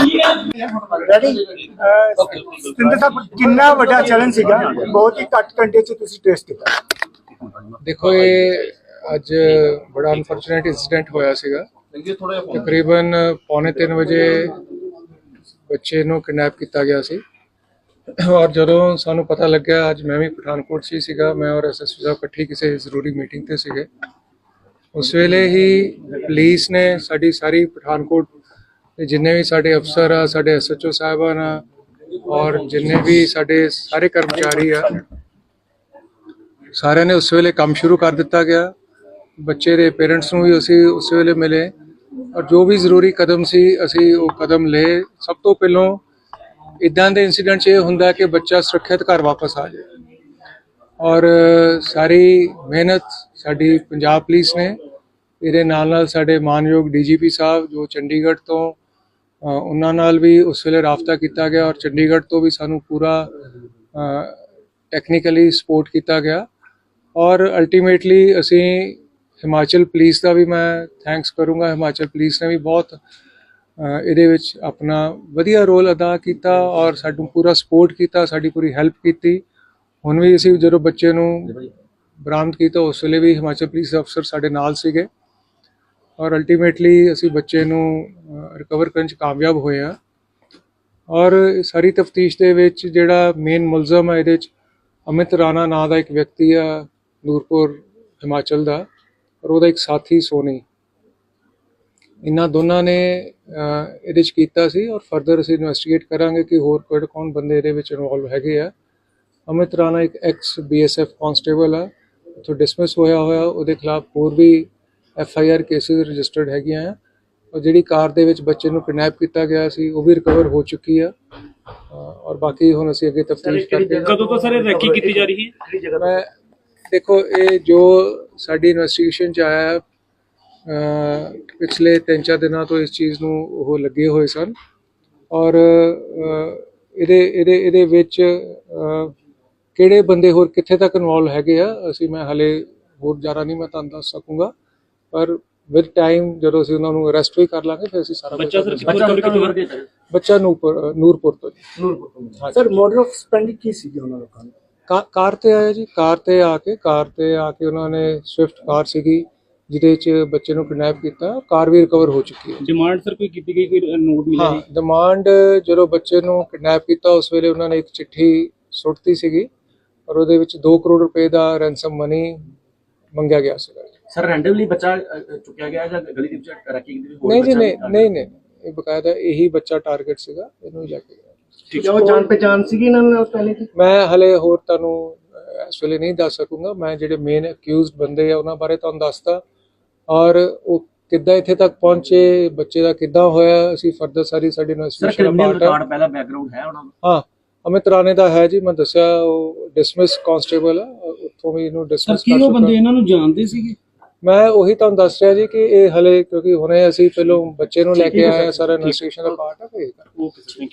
Ready Satinder ਸਾਹਿਬ ਕਿੰਨਾ ਵੱਡਾ challenge ਸੀਗਾ? ਬਹੁਤ ਹੀ ਘੱਟ ਘੰਟੇ ਚ ਤੁਸੀਂ ਟੈਸਟ ਕੀਤਾ। ਦੇਖੋ ਇਹ ਅੱਜ ਬੜਾ ਅਨਫੋਰਚੂਨੇਟ ਇਨਸੀਡੈਂਟ ਹੋਇਆ ਸੀਗਾ। ਤਕਰੀਬਨ ਪੌਣੇ 3 ਵਜੇ ਬੱਚੇ ਨੂੰ ਕਿਡਨੈਪ ਕੀਤਾ ਗਿਆ ਸੀ। ਔਰ ਜਦੋਂ ਸਾਨੂੰ ਪਤਾ ਲੱਗਿਆ ਅੱਜ ਮੈਂ ਵੀ ਪਠਾਨਕੋਟ 'ਚ ਹੀ ਸੀਗਾ। ਮੈਂ ਔਰ ਐਸਐਸਪੀ ਸਾਹਿਬ ਇਕੱਠੇ ਕਿਸੇ ਜ਼ਰੂਰੀ ਮੀਟਿੰਗ ਤੇ ਸੀਗੇ। ਉਸ ਵੇਲੇ ਹੀ ਪੁਲਿਸ ਨੇ ਸਾਡੀ ਸਾਰੀ ਪਠਾਨਕੋਟ ਦੇ ਜਿੰਨੇ ਵੀ ਸਾਡੇ ਅਫਸਰ ਆ, ਸਾਡੇ ਐਸਐਚਓ ਸਾਹਿਬਾਨ ਆ, ਔਰ ਜਿੰਨੇ ਵੀ ਸਾਡੇ ਸਾਰੇ ਕਰਮਚਾਰੀ ਆ, ਸਾਰਿਆਂ ਨੇ ਉਸ ਵੇਲੇ ਕੰਮ ਸ਼ੁਰੂ ਕਰ ਦਿੱਤਾ ਗਿਆ। ਬੱਚੇ ਦੇ ਪੇਰੈਂਟਸ ਨੂੰ ਵੀ ਅਸੀਂ ਉਸ ਵੇਲੇ ਮਿਲੇ। ਔਰ ਜੋ ਵੀ ਜ਼ਰੂਰੀ ਕਦਮ ਸੀ, ਅਸੀਂ ਉਹ ਕਦਮ ਲਏ। ਸਭ ਤੋਂ ਪਹਿਲਾਂ ਇਦਾਂ ਦੇ ਇਨਸੀਡੈਂਟ 'ਚ ਇਹ ਹੁੰਦਾ ਕਿ ਬੱਚਾ ਸੁਰੱਖਿਅਤ ਘਰ ਵਾਪਸ ਆ ਜਾਏ। ਔਰ ਸਾਰੀ ਮਿਹਨਤ ਸਾਡੀ ਪੰਜਾਬ ਪੁਲਿਸ ਨੇ, ਇਹਦੇ ਨਾਲ ਨਾਲ ਸਾਡੇ ਮਾਨਯੋਗ ਡੀਜੀਪੀ ਸਾਹਿਬ, ਜੋ ਚੰਡੀਗੜ੍ਹ ਤੋਂ ਉਹਨਾਂ ਨਾਲ ਵੀ ਉਸ ਵੇਲੇ ਰਾਬਤਾ ਕੀਤਾ ਗਿਆ ਔਰ ਚੰਡੀਗੜ੍ਹ ਤੋਂ ਵੀ ਸਾਨੂੰ ਪੂਰਾ ਟੈਕਨੀਕਲੀ ਸਪੋਰਟ ਕੀਤਾ ਗਿਆ। ਔਰ ਅਲਟੀਮੇਟਲੀ ਅਸੀਂ ਹਿਮਾਚਲ ਪੁਲਿਸ ਦਾ ਵੀ ਮੈਂ ਥੈਂਕਸ ਕਰੂੰਗਾ। ਹਿਮਾਚਲ ਪੁਲਿਸ ਨੇ ਵੀ ਬਹੁਤ ਇਹਦੇ ਵਿੱਚ ਆਪਣਾ ਵਧੀਆ ਰੋਲ ਅਦਾ ਕੀਤਾ ਔਰ ਸਾਨੂੰ ਪੂਰਾ ਸਪੋਰਟ ਕੀਤਾ, ਸਾਡੀ ਪੂਰੀ ਹੈਲਪ ਕੀਤੀ। ਹੁਣ ਵੀ ਅਸੀਂ ਜਦੋਂ ਬੱਚੇ ਨੂੰ ਬਰਾਮਦ ਕੀਤਾ, ਉਸ ਵੇਲੇ ਵੀ ਹਿਮਾਚਲ ਪੁਲਿਸ ਅਫਸਰ ਸਾਡੇ ਨਾਲ ਸੀਗੇ। ਔਰ ਅਲਟੀਮੇਟਲੀ ਅਸੀਂ ਬੱਚੇ ਨੂੰ ਰਿਕਵਰ ਕਰਨ ਚ ਕਾਮਯਾਬ ਹੋਏ ਆ। ਔਰ ਸਾਰੀ ਤਫਤੀਸ਼ ਦੇ ਵਿੱਚ ਜਿਹੜਾ ਮੇਨ ਮੁਲਜ਼ਮ ਹੈ ਇਹਦੇ ਚ ਅਮਿਤ ਰਾਣਾ ਨਾਂ ਦਾ ਇੱਕ ਵਿਅਕਤੀ ਆ, ਨੂਰਪੁਰ, ਹਿਮਾਚਲ ਦਾ, ਔਰ ਉਹਦਾ ਇੱਕ ਸਾਥੀ ਸੋਨੀ। ਇਹਨਾਂ ਦੋਨਾਂ ਨੇ ਇਹਦੇ ਚ ਕੀਤਾ ਸੀ ਔਰ ਫਰਦਰ ਅਸੀਂ ਇਨਵੈਸਟੀਗੇਟ ਕਰਾਂਗੇ ਕਿ ਹੋਰ ਕਿਹੜੇ ਕੌਣ ਬੰਦੇ ਇਹਦੇ ਵਿੱਚ ਇਨਵੋਲਵ ਹੈਗੇ ਆ। ਅਮਿਤ ਰਾਣਾ ਇੱਕ ਐਕਸ ਬੀਐਸਐਫ ਕਾਂਸਟੇਬਲ ਆ, ਉੱਥੋਂ ਡਿਸਮਿਸ ਹੋਇਆ ਹੋਇਆ, ਉਹਦੇ ਖਿਲਾਫ ਹੋਰ ਵੀ F I R cases registered ਹੈਗੀਆਂ ਆ। ਔਰ ਜਿਹੜੀ ਕਾਰ ਦੇ ਵਿੱਚ ਬੱਚੇ ਨੂੰ ਕਿਡਨੈਪ ਕੀਤਾ ਗਿਆ ਸੀ ਉਹ ਵੀ ਰਿਕਵਰ ਹੋ ਚੁੱਕੀ ਆ। ਔਰ ਬਾਕੀ ਹੁਣ ਅਸੀਂ ਅੱਗੇ ਤਫਤੀਸ਼ ਕਰਕੇ ਕਦੋਂ ਤੋਂ ਸਰ ਇਹ ਰੈਕੀ ਕੀਤੀ ਜਾ ਰਹੀ ਹੈ? ਮੈਂ ਦੇਖੋ ਇਹ ਜੋ ਸਾਡੀ ਇਨਵੈਸਟੀਗੇਸ਼ਨ ਚ ਆਇਆ ਪਿਛਲੇ 3-4 ਦਿਨਾਂ ਤੋਂ ਇਸ ਚੀਜ਼ ਨੂੰ ਉਹ ਲੱਗੇ ਹੋਏ ਸਨ। ਔਰ ਇਹਦੇ ਇਹਦੇ ਇਹਦੇ ਵਿੱਚ ਕਿਹੜੇ ਬੰਦੇ ਹੋਰ ਕਿੱਥੇ ਤੱਕ ਇਨਵੋਲਵ ਹੈਗੇ ਆ ਅਸੀਂ ਮੈਂ ਹਲੇ ਹੋਰ ਜ਼ਿਆਦਾ ਨਹੀਂ ਮੈਂ ਤੁਹਾਨੂੰ ਦੱਸ ਸਕੂੰਗਾ। ਪਰ ਵਿਦ ਟਾਈਮ ਜਦੋਂ ਅਸੀਂ ਉਹਨਾਂ ਨੂੰ ਅਰੈਸਟ ਵੀ ਕਰ ਲਾਂਗੇ ਫਿਰ ਅਸੀਂ ਸਾਰਾ ਬੱਚਾ ਸਰ ਕਿੱਥੋਂ ਰਿਕਵਰ ਕਿੱਥੋਂ ਬੱਚਾ ਨੂਰਪੁਰ ਨੂਰਪੁਰ ਤੋਂ ਜੀ। ਸਰ ਮੋਡਲ ਆਫ ਸਪੈਂਡਿੰਗ ਕੀ ਸੀ ਉਹਨਾਂ ਲੋਕਾਂ ਕਾ- ਕਾਰ ਤੇ ਆਇਆ ਜੀ ਕਾਰ ਤੇ ਆ ਕੇ ਕਾਰ ਤੇ ਆ ਕੇ ਉਹਨਾਂ ਨੇ ਸਵਿਫਟ ਕਾਰ ਸੀਗੀ ਜਿਹਦੇ 'ਚ ਬੱਚੇ ਨੂੰ ਕਿਡਨੈਪ ਕੀਤਾ ਕਾਰ ਵੀ ਰਿਕਵਰ ਹੋ ਚੁੱਕੀ ਹੈ। ਡਿਮਾਂਡ ਸਰ ਕੋਈ ਕੀਤੀ ਗਈ ਕੋਈ ਨੋਟ ਮਿਲਿਆ ਹਾਂ ਡਿਮਾਂਡ ਜਦੋਂ ਬੱਚੇ ਨੂੰ ਕਿਡਨੈਪ ਕੀਤਾ ਉਸ ਵੇਲੇ ਉਹਨਾਂ ਨੇ ਇੱਕ ਚਿੱਠੀ ਸੁੱਟਤੀ ਸੀਗੀ ਔਰ ਉਹਦੇ ਵਿੱਚ 2 ਕਰੋੜ ਰੁਪਏ ਦਾ ਰੈਂਸਮ ਮਨੀ ਮੰਗਿਆ ਗਿਆ ਸੀਗਾ। ਸਰ ਰੈਂਡਮਲੀ ਬੱਚਾ ਅ, ਅ, ਚੁੱਕਿਆ ਗਿਆ ਜਾਂ ਗਲੀ ਦੇ ਵਿੱਚ ਰੱਖੀ ਗਈ ਹੋਰ ਨਹੀਂ ਜੀ ਬੱਚਾ ਨਹੀਂ ਨਹੀਂ ਨਹੀਂ। ਇਹ ਬਕਾਇਦਾ ਇਹੀ ਬੱਚਾ ਟਾਰਗੇਟ ਸੀਗਾ ਇਹਨੂੰ ਹੀ ਲੈ ਕੇ ਗਿਆ। ਜੋ ਜਾਣ ਪਹਿਚਾਨ ਸੀਗੀ ਇਹਨਾਂ ਨਾਲ ਪਹਿਲੇ ਦੀ? ਮੈਂ ਹਲੇ ਹੋਰ ਤੁਹਾਨੂੰ ਅਹ, ਇਸ ਵੇਲੇ ਨਹੀਂ ਦੱਸ ਸਕੂੰਗਾ। ਮੈਂ ਜਿਹੜੇ ਮੇਨ ਅਕਿਊਜ਼ਡ ਬੰਦੇ ਆ ਉਹਨਾਂ ਬਾਰੇ ਤੁਹਾਨੂੰ ਦੱਸਦਾ। ਔਰ ਉਹ ਕਿੱਦਾਂ ਇੱਥੇ ਤੱਕ ਪਹੁੰਚੇ ਬੱਚੇ ਦਾ ਕਿੱਦਾਂ ਹੋਇਆ ਅਸੀਂ ਫਰਦਰ ਸਾਰੀ ਸਾਡੀ ਸਰ ਇਨਵੈਸਟੀਗੇਸ਼ਨ ਦਾ ਕ੍ਰਿਮੀਨਲ ਪਾਰਟ ਹੈ। ਰਿਕਾਰਡ ਪਹਿਲਾ ਬੈਕਗ੍ਰਾਉਂਡ ਹੈ ਉਹਨਾਂ ਦਾ? ਹਾਂ ਅਮਿਤ ਰਾਣੇ ਦਾ ਹੈ ਜੀ ਮੈਂ ਦੱਸਿਆ ਉਹ ਡਿਸਮਿਸ ਕਾਂਸਟੇਬਲ ਆ ਉੱਥੋਂ ਵੀ ਇਹਨੂੰ ਸਰ ਡਿਸਮਿਸ ਕੀ ਉਹ ਬੰਦੇ ਇਹਨਾਂ ਨੂੰ ਜਾਣਦੇ ਸੀਗੇ? ਮੈਂ ਉਹੀ ਤੁਹਾਨੂੰ ਦੱਸ ਰਿਹਾ ਜੀ ਕਿ ਇਹ ਹਲੇ ਕਿਉਂਕਿ ਹੁਣੇ ਅਸੀਂ ਪਹਿਲੋਂ ਬੱਚੇ ਨੂੰ ਲੈ ਕੇ ਆਏ ਆ ਸਾਰਾ ਇਨਵੈਸਟੀਗੇਸ਼ਨ ਦਾ ਪਾਰਟ ਹੈ। ਸਰ